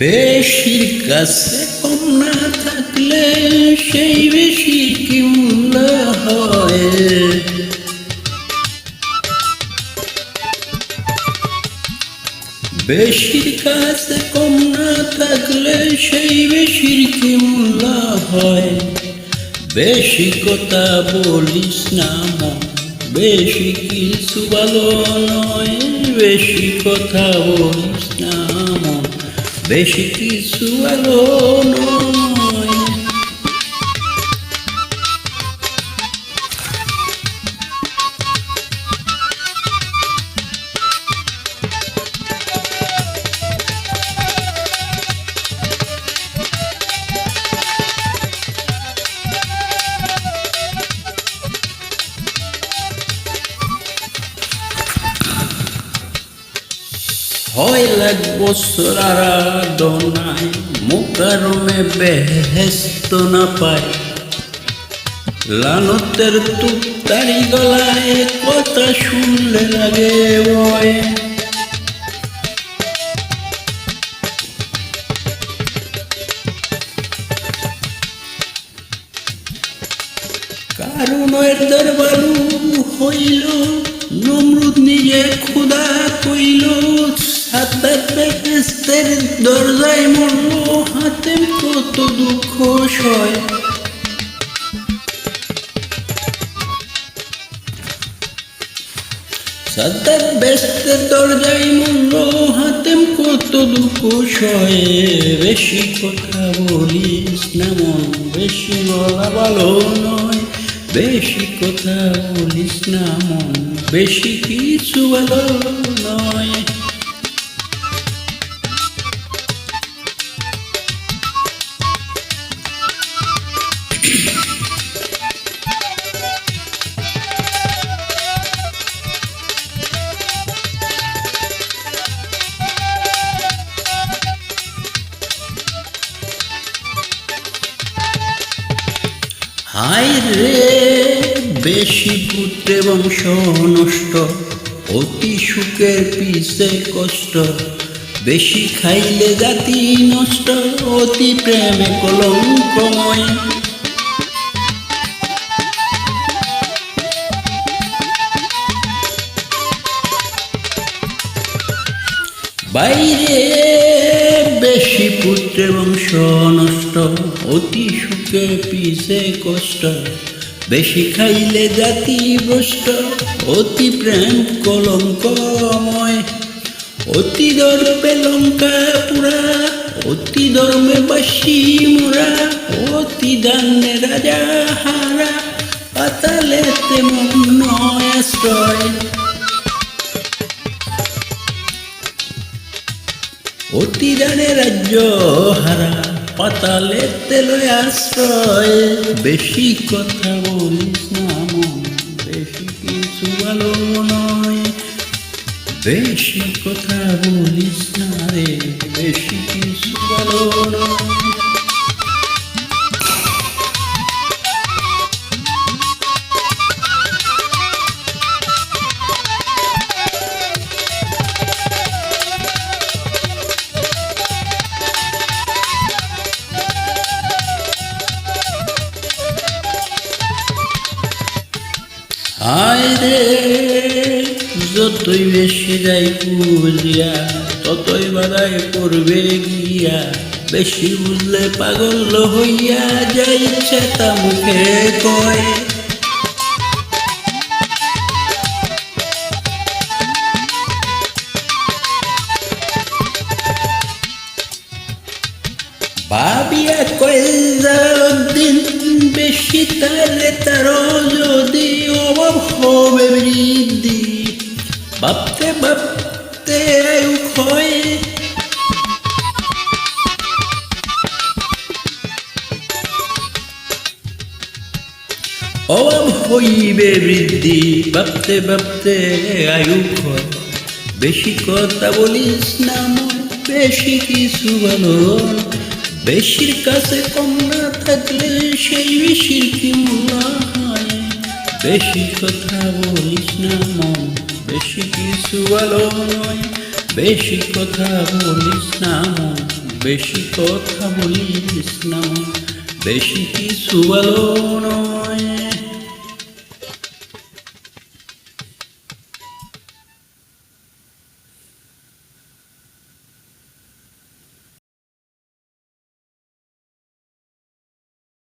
বেশির কাছে কম না থাকলে সেই বেশি কি মূল্য হয়। বেশির কাছে কম না থাকলে সেই বেশির কি মূল্য হয়। বেশি কথা বলিস না বেশি কিছু ভালো নয়, বেশি কথা বলিস না মন বেশি কিছু ভালো লাখ বছর আরাধনায় মুকারমে বেহেস্ত না পায়। লানতের তুপ্তারি গলায় কথা শুনলে লাগে বয় কারণের দরবারু হইল নমরুদ নিজে খুদা কইল সাতার বেহেস্তের দরজায় মরল হাতে কত দুঃখ সয়। সাতার বেহেস্তের দরজায় মরল হাতে কত দুঃখ সয়। বেশি কথা বলিস না মন, বেশি বলা ভালো নয়। বেশি কথা বলিস না মন, বেশি কিছু ভালো নয়। হায় রে বেশি পুত্রে বংশ নষ্ট, অতি সুখের পিছে কষ্ট। বেশি খাইলে জাতি নষ্ট, অতি প্রেমে কলঙ্কময়। বাইরে বেশি পুত্রে বংশ নষ্ট, অতি সুখে পিছে কষ্ট। বেশি খাইলে জাতি ভ্রষ্ট, অতি প্রেম কলঙ্কময়। অতি দর্পে লঙ্কা পুরা, অতি ধর্মে বাসি মোরা, অতি দানে রাজা হারা। পাতালে তেমন রাজ্য হারা পাতালে তেলে আশ্রয়। বেশি কথা বলিস না বেশি কিছু ভালো নয়। বেশি কথা বলিস না রে, বেশি কিছু ভালো নয়। রে, যতই বেশি যাই বুঝিয়া ততই বাধায় করবে গিয়া। বেশি বুঝলে পাগল হইয়া যাইছে তা মুখে কয়। ভাবিয়া কয় দিন বেশি তাহলে তারও যদি অভাব হবে বৃদ্ধি ভাবতে ভাবতে আয়ু ক্ষয় অভাব হইবে বৃদ্ধি ভাবতে ভাবতে আয়ু ক্ষয় বেশি কথা বলিস না মন বেশি কিছু ভালো বেশির কাছে কম না থাকলে সেই বেশির কি মূল্য বেশি কথা বলিস না মন বেশি কিছু আলো নয় বেশি কথা বলিস না মন বেশি কথা বলিস না মন, বেশি কিছু আলো নয়।